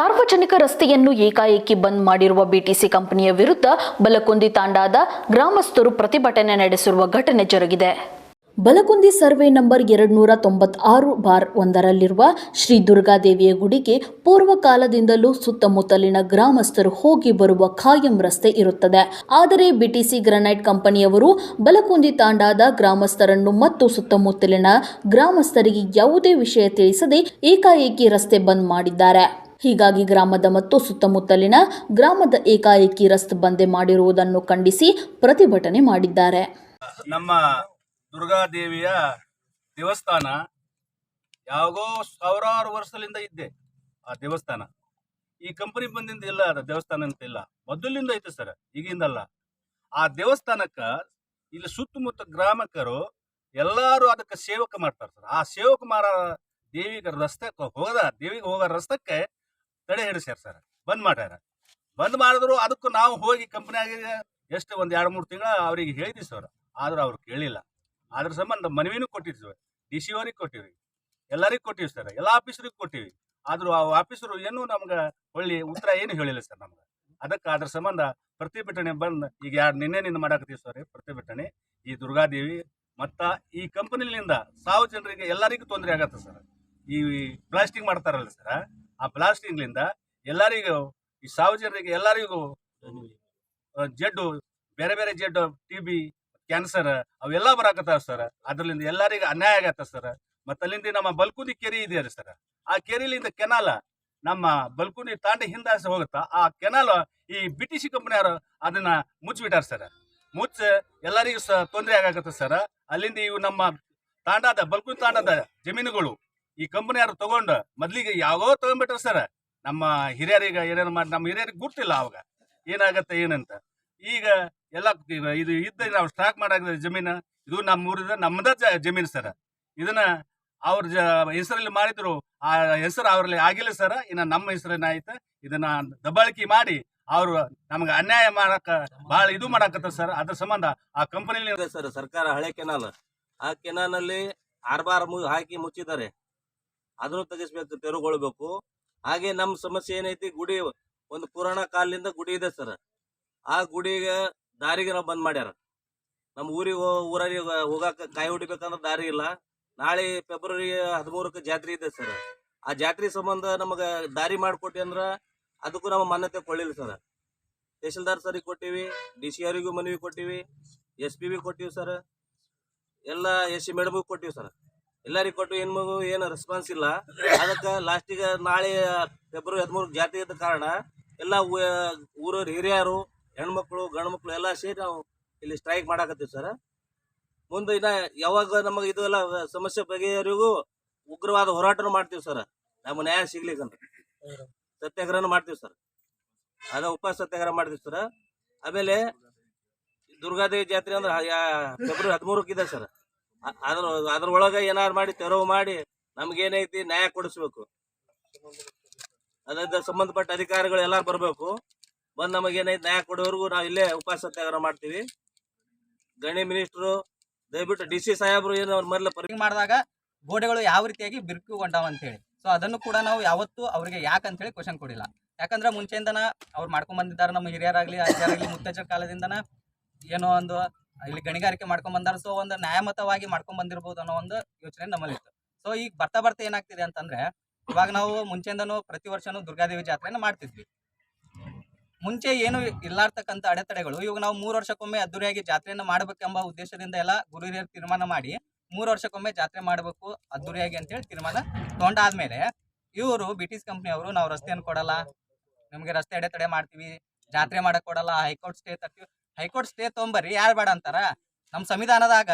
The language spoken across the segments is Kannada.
ಸಾರ್ವಜನಿಕ ರಸ್ತೆಯನ್ನು ಏಕಾಏಕಿ ಬಂದ್ ಮಾಡಿರುವ ಬಿಟಿಸಿ ಕಂಪನಿಯ ವಿರುದ್ಧ ಬಲಕುಂದಿ ತಾಂಡಾದ ಗ್ರಾಮಸ್ಥರು ಪ್ರತಿಭಟನೆ ನಡೆಸಿರುವ ಘಟನೆ ಜರುಗಿದೆ. ಬಲಕುಂದಿ ಸರ್ವೆ ನಂಬರ್ ಎರಡು ನೂರ ತೊಂಬತ್ತಾರು ಬಾರ್ ಒಂದರಲ್ಲಿರುವ ಶ್ರೀ ದುರ್ಗಾದೇವಿಯ ಗುಡಿಗೆ ಪೂರ್ವ ಕಾಲದಿಂದಲೂ ಸುತ್ತಮುತ್ತಲಿನ ಗ್ರಾಮಸ್ಥರು ಹೋಗಿ ಬರುವ ಖಾಯಂ ರಸ್ತೆ ಇರುತ್ತದೆ. ಆದರೆ ಬಿಟಿಸಿ ಗ್ರನೈಟ್ ಕಂಪನಿಯವರು ಬಲಕುಂದಿ ತಾಂಡಾದ ಗ್ರಾಮಸ್ಥರನ್ನು ಮತ್ತು ಸುತ್ತಮುತ್ತಲಿನ ಗ್ರಾಮಸ್ಥರಿಗೆ ಯಾವುದೇ ವಿಷಯ ತಿಳಿಸದೆ ಏಕಾಏಕಿ ರಸ್ತೆ ಬಂದ್ ಮಾಡಿದ್ದಾರೆ. ಹೀಗಾಗಿ ಗ್ರಾಮದ ಮತ್ತು ಸುತ್ತಮುತ್ತಲಿನ ಗ್ರಾಮದ ಏಕಾಏಕಿ ರಸ್ತೆ ಬಂದೆ ಮಾಡಿರುವುದನ್ನು ಖಂಡಿಸಿ ಪ್ರತಿಭಟನೆ ಮಾಡಿದ್ದಾರೆ. ನಮ್ಮ ದುರ್ಗಾದೇವಿಯ ದೇವಸ್ಥಾನ ಯಾವಾಗೋ ಸಾವಿರಾರು ವರ್ಷದಿಂದ ಇದ್ದೆ ಆ ದೇವಸ್ಥಾನ. ಈ ಕಂಪನಿ ಬಂದಿಂದ ಇಲ್ಲ, ಅದ ದೇವಸ್ಥಾನ ಅಂತ ಇಲ್ಲ. ಮೊದಲಿಂದ ಐತೆ ಸರ್, ಈಗಿಂದಲ್ಲ. ಆ ದೇವಸ್ಥಾನಕ್ಕ ಇಲ್ಲಿ ಸುತ್ತಮುತ್ತ ಗ್ರಾಮಕರು ಎಲ್ಲಾರು ಅದಕ್ಕೆ ಸೇವಕ ಮಾಡ್ತಾರೆ ಸರ್. ಆ ಸೇವಕ ಮಾರ ದೇವಿಗೆ ರಸ್ತೆ ಹೋಗದ, ದೇವಿಗೆ ಹೋಗೋ ರಸ್ತಕ್ಕೆ ತಡೆ ಹಿಡಿಸ್ಯಾರ ಸರ್ ಬಂದ್ ಮಾಡ್ಯಾರ. ಬಂದ್ ಮಾಡಿದ್ರು ಅದಕ್ಕೂ ನಾವು ಹೋಗಿ ಕಂಪ್ನಿಯಾಗ ಎಷ್ಟು ಒಂದು ಎರಡು ಮೂರು ತಿಂಗಳ ಅವ್ರಿಗೆ ಹೇಳಿದ್ವಿ ಸರ್. ಆದ್ರೆ ಅವ್ರು ಕೇಳಿಲ್ಲ. ಅದ್ರ ಸಂಬಂಧ ಮನವಿನೂ ಕೊಟ್ಟಿದ್ವಿ ಡಿ ಸಿ ಅವ್ರಿಗೆ ಕೊಟ್ಟಿವಿ. ಎಲ್ಲರಿಗೂ ಕೊಟ್ಟಿವಿ ಸರ್. ಎಲ್ಲ ಆಫೀಸರಿಗೆ ಕೊಟ್ಟಿವಿ. ಆದ್ರೂ ಆ ಆಫೀಸರು ಏನು ನಮ್ಗೆ ಒಳ್ಳೆ ಉತ್ತರ ಏನು ಹೇಳಿಲ್ಲ ಸರ್ ನಮ್ಗೆ. ಅದಕ್ಕೆ ಅದ್ರ ಸಂಬಂಧ ಪ್ರತಿಭಟನೆ ಬಂದು ಈಗ ಯಾರು ನಿನ್ನೆ ನಿಂದ ಮಾಡಾಕತ್ತೀವಿ ಸರ್ ಪ್ರತಿಭಟನೆ. ಈ ದುರ್ಗಾದೇವಿ ಮತ್ತ ಈ ಕಂಪನಿಲಿಂದ ಸಾವು ಜನರಿಗೆ ಎಲ್ಲರಿಗೂ ತೊಂದರೆ ಆಗತ್ತೆ ಸರ್. ಈ ಪ್ಲಾಸ್ಟಿಕ್ ಮಾಡ್ತಾರಲ್ಲ ಸರ್. ಆ ಬ್ಲಾಸ್ಟಿಂಗ್ಲಿಂದ ಎಲ್ಲರಿಗೂ, ಈ ಸಾರ್ವಜನಿಕರಿಗೆ ಎಲ್ಲರಿಗೂ ಜಡ್ಡು, ಬೇರೆ ಬೇರೆ ಜಡ್ಡು ಟಿ ಬಿ ಕ್ಯಾನ್ಸರ್ ಅವೆಲ್ಲ ಬರಾಕತ್ತಾವ ಸರ್. ಅದರಿಂದ ಎಲ್ಲರಿಗೂ ಅನ್ಯಾಯ ಆಗತ್ತ ಸರ್. ಮತ್ತೆ ಅಲ್ಲಿಂದ ನಮ್ಮ ಬಲ್ಕುನಿ ಕೆರೆ ಇದೆ ರೀ ಸರ್. ಆ ಕೆರೆಲಿಂದ ಕೆನಾಲ ನಮ್ಮ ಬಲ್ಕುನಿ ತಾಂಡಿ ಹಿಂದಾಸೆ ಹೋಗುತ್ತಾ, ಆ ಕೆನಾಲ ಈ ಬಿಟಿಸಿ ಕಂಪನಿಯವರು ಅದನ್ನ ಮುಚ್ಚಿಬಿಟ್ಟಾರ ಸರ್. ಮುಚ್ಚ ಎಲ್ಲರಿಗೂ ತೊಂದರೆ ಆಗಾಕತ್ತ ಸರ್. ಅಲ್ಲಿಂದ ಇವು ನಮ್ಮ ತಾಂಡದ, ಬಲ್ಕುನಿ ತಾಂಡದ ಜಮೀನುಗಳು ಈ ಕಂಪನಿ ಯಾರು ತಗೊಂಡು ಮೊದ್ಲಿಗೆ ಯಾವಾಗೋ ತಗೊಂಡ್ಬಿಟ್ರ ಸರ್. ನಮ್ಮ ಹಿರಿಯರಿಗೆ ಏನೇನು ಮಾಡಿ, ನಮ್ಮ ಹಿರಿಯರಿಗೆ ಗುರ್ತಿಲ್ಲ ಅವಾಗ. ಏನಾಗತ್ತೆ, ಏನಂತ. ಈಗ ಎಲ್ಲ ಇದು ಇದ್ದ ನಾವು ಸ್ಟಾಕ್ ಮಾಡಾಕ ಜಮೀನು, ಇದು ನಮ್ಮ ಊರಿದ ನಮ್ಮದ ಜಮೀನು ಸರ್. ಇದನ್ನ ಅವ್ರ ಜ ಹೆಸರಲ್ಲಿ ಮಾಡಿದ್ರು, ಆ ಹೆಸರು ಅವರಲ್ಲಿ ಆಗಿಲ್ಲ ಸರ್. ಇನ್ನ ನಮ್ಮ ಹೆಸರಿನ ಆಯ್ತು. ಇದನ್ನ ದಬ್ಬಾಳಿಕೆ ಮಾಡಿ ಅವರು ನಮ್ಗೆ ಅನ್ಯಾಯ ಮಾಡಕ ಬಹಳ ಇದು ಮಾಡಾಕತ್ತ ಸರ್. ಅದ್ರ ಸಂಬಂಧ ಆ ಕಂಪನಿಲಿ ಸರ್, ಸರ್ಕಾರ ಹಳೆ ಕೆನಾಲ್. ಆ ಕೆನಾಲ್ನಲ್ಲಿ ಆರ್ಬಾರ್ ಬಾರ್ ಹಾಕಿ ಮುಚ್ಚಿದ್ದಾರೆ. ಅದನ್ನು ತೆಗಿಸ್ಬೇಕು ತೆರವುಗೊಳ್ಬೇಕು ಹಾಗೆ ನಮ್ಮ ಸಮಸ್ಯೆ ಏನೈತಿ, ಗುಡಿ ಒಂದು ಪುರಾಣ ಕಾಲದಿಂದ ಗುಡಿ ಇದೆ ಸರ್. ಆ ಗುಡಿಗೆ ದಾರಿಗೆ ನಾವು ಬಂದ್ ಮಾಡ್ಯಾರ. ನಮ್ಮ ಊರಿಗೆ ಊರಿಗೆ ಹೋಗಾಕ ಕಾಯಿ ಹೊಡಿಬೇಕಂದ್ರೆ ದಾರಿ ಇಲ್ಲ. ನಾಳೆ ಫೆಬ್ರವರಿ ಹದಿಮೂರಕ್ಕೆ ಜಾತ್ರೆ ಇದೆ ಸರ್. ಆ ಜಾತ್ರೆ ಸಂಬಂಧ ನಮಗ ದಾರಿ ಮಾಡಿಕೊಟ್ಟಿ ಅಂದ್ರ ಅದಕ್ಕೂ ನಮ್ಮ ಮಾನ್ಯತೆ ಕೊಳ್ಳಿಲ್ಲ ಸರ್. ತಹಶೀಲ್ದಾರ್ ಸರಿಗೆ ಕೊಟ್ಟಿವಿ, ಡಿ ಸಿ ಅವರಿಗೂ ಮನವಿ ಕೊಟ್ಟಿವಿ, ಎಸ್ ಪಿ ಬಿ ಕೊಟ್ಟಿವಿ ಸರ್. ಎಲ್ಲ ಎಸ್ ಸಿ ಮೇಡಮ್ಗೂ ಕೊಟ್ಟಿವಿ ಸರ್. ಎಲ್ಲರಿಗೂ ಕೊಟ್ಟು ಏನ್ ಮಗು, ಏನು ರೆಸ್ಪಾನ್ಸ್ ಇಲ್ಲ. ಅದಕ್ಕೆ ಲಾಸ್ಟಿಗೆ ನಾಳೆ ಫೆಬ್ರವರಿ ಹದಿಮೂರು ಜಾತಿ ಇದ್ದ ಕಾರಣ ಎಲ್ಲ ಊರವ್ರ ಹಿರಿಯರು, ಹೆಣ್ಮಕ್ಳು, ಗಂಡ್ಮಕ್ಳು ಎಲ್ಲ ಸೇರಿ ನಾವು ಇಲ್ಲಿ ಸ್ಟ್ರೈಕ್ ಮಾಡಾಕತ್ತೀವಿ ಸರ್ ಮುಂದೆ ಇನ್ನ ಯಾವಾಗ ನಮಗೆ ಇದು ಎಲ್ಲ ಸಮಸ್ಯೆ ಬಗೆಯವರಿಗೂ ಉಗ್ರವಾದ ಹೋರಾಟನೂ ಮಾಡ್ತೀವಿ ಸರ್ ನಮ್ಮ ನ್ಯಾಯ ಸಿಗ್ಲಿಕ್ಕಂತ ಸತ್ಯಾಗ್ರಹನ ಮಾಡ್ತೀವಿ ಸರ್ ಅದ ಉಪವಾಸ ಸತ್ಯಾಗ್ರಹ ಮಾಡ್ತೀವಿ ಸರ್ ಆಮೇಲೆ ದುರ್ಗಾದೇವಿ ಜಾತ್ರೆ ಅಂದ್ರೆ ಫೆಬ್ರವರಿ ಹದಿಮೂರಕ್ಕಿದೆ ಸರ್ ಅದ್ರ ಒಳಗ ಏನಾರು ಮಾಡಿ ತೆರವು ಮಾಡಿ ನಮ್ಗೇನೈತಿ ನ್ಯಾಯ ಕೊಡಿಸ್ಬೇಕು. ಅದ್ರ ಸಂಬಂಧಪಟ್ಟ ಅಧಿಕಾರಿಗಳು ಎಲ್ಲಾರು ಬರ್ಬೇಕು. ಬಂದ್ ನಮಗೇನೈತಿ ನ್ಯಾಯ ಕೊಡೋವರೆಗೂ ನಾವು ಇಲ್ಲೇ ಉಪವಾಸ ಸತ್ಯಾಗ್ರಹ ಮಾಡ್ತೀವಿ. ಗಣಿ ಮಿನಿಸ್ಟ್ರು, ದಯವಿಟ್ಟು ಡಿ ಸಿ ಸಾಹೇಬ್ರು ಏನು ಅವ್ರ ಮೊದಲ ಪರಿ ಮಾಡಿದಾಗ ಗೋಡೆಗಳು ಯಾವ ರೀತಿಯಾಗಿ ಬಿರುಕುಗೊಂಡಾವ ಅಂತ ಹೇಳಿ ಸೊ ಅದನ್ನು ಕೂಡ ನಾವು ಯಾವತ್ತೂ ಅವರಿಗೆ ಯಾಕೆ ಅಂತ ಹೇಳಿ ಕ್ವಶನ್ ಕೊಡಿಲ್ಲ. ಯಾಕಂದ್ರೆ ಮುಂಚೆಯಿಂದನ ಅವ್ರು ಮಾಡ್ಕೊಂಡ್ ಬಂದಿದ್ದಾರೆ ನಮ್ಮ ಹಿರಿಯರಾಗಲಿ ಹಿರಿಯರಾಗ್ಲಿ ಮುತ್ತಜ್ಜರ ಕಾಲದಿಂದನ ಏನೋ ಒಂದು ಇಲ್ಲಿ ಗಣಿಗಾರಿಕೆ ಮಾಡ್ಕೊಂಡ್ ಬಂದಾರ. ಸೊ ಒಂದು ನ್ಯಾಯಮತವಾಗಿ ಮಾಡ್ಕೊಂಡ್ ಬಂದಿರ್ಬೋದು ಅನ್ನೋ ಒಂದು ಯೋಚನೆ ನಮ್ಮಲ್ಲಿ ಇತ್ತು ಸೊ ಈಗ ಬರ್ತಾ ಬರ್ತಾ ಏನಾಗ್ತಿದೆ ಅಂತಂದ್ರೆ, ಇವಾಗ ನಾವು ಮುಂಚೆಯಿಂದನು ಪ್ರತಿ ವರ್ಷನೂ ದುರ್ಗಾದೇವಿ ಜಾತ್ರೆಯನ್ನು ಮಾಡ್ತಿದ್ವಿ. ಮುಂಚೆ ಏನು ಇಲ್ಲಾರ್ತಕ್ಕಂಥ ಅಡೆತಡೆಗಳು, ಇವಾಗ ನಾವು ಮೂರು ವರ್ಷಕ್ಕೊಮ್ಮೆ ಅದ್ದೂರಿಯಾಗಿ ಜಾತ್ರೆಯನ್ನು ಮಾಡಬೇಕೆಂಬ ಉದ್ದೇಶದಿಂದ ಎಲ್ಲ ಗುರು ಹಿರಿಯರು ತೀರ್ಮಾನ ಮಾಡಿ ಮೂರು ವರ್ಷಕ್ಕೊಮ್ಮೆ ಜಾತ್ರೆ ಮಾಡಬೇಕು ಅದ್ದೂರಿಯಾಗಿ ಅಂತೇಳಿ ತೀರ್ಮಾನ ತೊಗೊಂಡಾದ್ಮೇಲೆ ಇವರು ಬ್ರಿಟಿಷ್ ಕಂಪ್ನಿಯವರು ನಾವು ರಸ್ತೆಯನ್ನು ಕೊಡಲ್ಲ, ನಿಮಗೆ ರಸ್ತೆ ಅಡೆತಡೆ ಮಾಡ್ತೀವಿ, ಜಾತ್ರೆ ಮಾಡಕ್ ಕೊಡಲ್ಲ, ಹೈಕೋರ್ಟ್ ಸ್ಟೇ ತರ್ತೀವಿ. ಹೈಕೋರ್ಟ್ ಸ್ಟೇ ತೊಗೊಂಬರ್ರಿ, ಯಾರು ಬೇಡ ಅಂತಾರ. ನಮ್ಮ ಸಂವಿಧಾನದಾಗ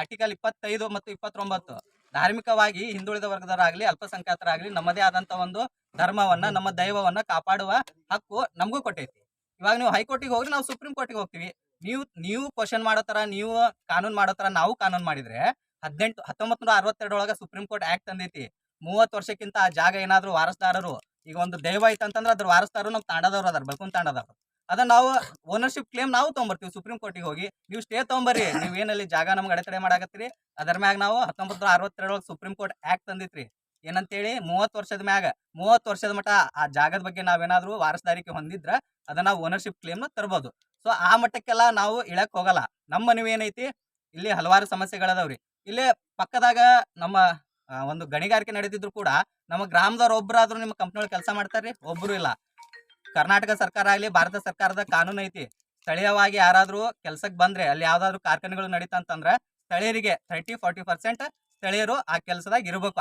ಆರ್ಟಿಕಲ್ ಇಪ್ಪತ್ತೈದು ಮತ್ತು ಇಪ್ಪತ್ತೊಂಬತ್ತು ಧಾರ್ಮಿಕವಾಗಿ ಹಿಂದುಳಿದ ವರ್ಗದವರಾಗಲಿ, ಅಲ್ಪಸಂಖ್ಯಾತರಾಗಲಿ ನಮ್ಮದೇ ಆದಂತ ಒಂದು ಧರ್ಮವನ್ನ, ನಮ್ಮ ದೈವವನ್ನ ಕಾಪಾಡುವ ಹಕ್ಕು ನಮಗೂ ಕೊಟ್ಟೈತಿ. ಇವಾಗ ನೀವು ಹೈಕೋರ್ಟಿಗೆ ಹೋಗಿ ನಾವು ಸುಪ್ರೀಂ ಕೋರ್ಟಿಗೆ ಹೋಗ್ತೀವಿ. ನೀವು ನೀವು ಕ್ವಶನ್ ಮಾಡೋ ತರ, ನೀವು ಕಾನೂನು ಮಾಡೋ ತರ ನಾವು ಕಾನೂನು ಮಾಡಿದ್ರೆ ಹದಿನೆಂಟು ಹತ್ತೊಂಬತ್ತು ನೂರ ಅರವತ್ತೆರಡೊಳಗೆ ಸುಪ್ರೀಂ ಕೋರ್ಟ್ ಆಕ್ಟ್ ತಂದೈತಿ. ಮೂವತ್ತು ವರ್ಷಕ್ಕಿಂತ ಆ ಜಾಗ ಏನಾದ್ರು ವಾರಸ್ದಾರರು, ಈಗ ಒಂದು ದೈವ ಐತಂತಂದ್ರೆ ಅದ್ರ ವಾರಸ್ದಾರರು ನಮ್ಮ ತಾಂಡದವ್ರು ಅದಾರ ಬಳ್ಕೊಂಡು ತಾಂಡದವ್ರು. ಅದನ್ನ ನಾವು ಓನರ್ಶಿಪ್ ಕ್ಲೇಮ್ ನಾವು ತೊಗೊಂಬರ್ತೀವಿ ಸುಪ್ರೀಂ ಕೋರ್ಟಿಗೆ ಹೋಗಿ. ನೀವು ಸ್ಟೇ ತೊಗೊಂಬರ್ರಿ. ನೀವು ಏನಲ್ಲಿ ಜಾಗ ನಮ್ಗೆ ಅಡೆತಡೆ ಮಾಡಾಕತ್ತೀರಿ. ಅದರ ಮ್ಯಾಗ ನಾವು ಹತ್ತೊಂಬತ್ತು ನೂರ ಅರವತ್ತೆರಡರೊಳಗೆ ಸುಪ್ರೀಂ ಕೋರ್ಟ್ ಆಕ್ಟ್ ತಂದಿತ್ರಿ. ಏನಂತೇಳಿ ಮೂವತ್ತು ವರ್ಷದ ಮ್ಯಾಗ, ಮೂವತ್ತು ವರ್ಷದ ಮಟ್ಟ ಆ ಜಾಗದ ಬಗ್ಗೆ ನಾವೇನಾದ್ರೂ ವಾರಸದಾರಿಕೆ ಹೊಂದಿದ್ರ ಅದನ್ನ ಓನರ್ಶಿಪ್ ಕ್ಲೇಮ್ನ ತರ್ಬೋದು. ಸೊ ಆ ಮಟ್ಟಕ್ಕೆಲ್ಲ ನಾವು ಇಳಕ್ ಹೋಗಲ್ಲ. ನಮ್ಮ ಮನವಿ ಏನೈತಿ ಇಲ್ಲಿ ಹಲವಾರು ಸಮಸ್ಯೆಗಳದಾವ್ರಿ. ಇಲ್ಲೇ ಪಕ್ಕದಾಗ ನಮ್ಮ ಒಂದು ಗಣಿಗಾರಿಕೆ ನಡೆದಿದ್ರು ಕೂಡ ನಮ್ಮ ಗ್ರಾಮದವ್ರು ಒಬ್ಬರಾದ್ರೂ ನಿಮ್ಮ ಕಂಪ್ನಿಯೊಳಗೆ ಕೆಲಸ ಮಾಡ್ತಾರ್ರಿ? ಒಬ್ರು ಇಲ್ಲ. ಕರ್ನಾಟಕ ಸರ್ಕಾರ ಆಗಲಿ, ಭಾರತ ಸರ್ಕಾರದ ಕಾನೂನು ಐತಿ. ಸ್ಥಳೀಯವಾಗಿ ಯಾರಾದರೂ ಕೆಲಸಕ್ಕೆ ಬಂದ್ರೆ, ಅಲ್ಲಿ ಯಾವ್ದಾದ್ರು ಕಾರ್ಖಾನೆಗಳು ನಡೀತಂತಂದ್ರೆ, ಸ್ಥಳೀಯರಿಗೆ ಥರ್ಟಿ ಫಾರ್ಟಿ ಪರ್ಸೆಂಟ್ ಸ್ಥಳೀಯರು ಆ ಕೆಲಸದಾಗ ಇರಬೇಕು.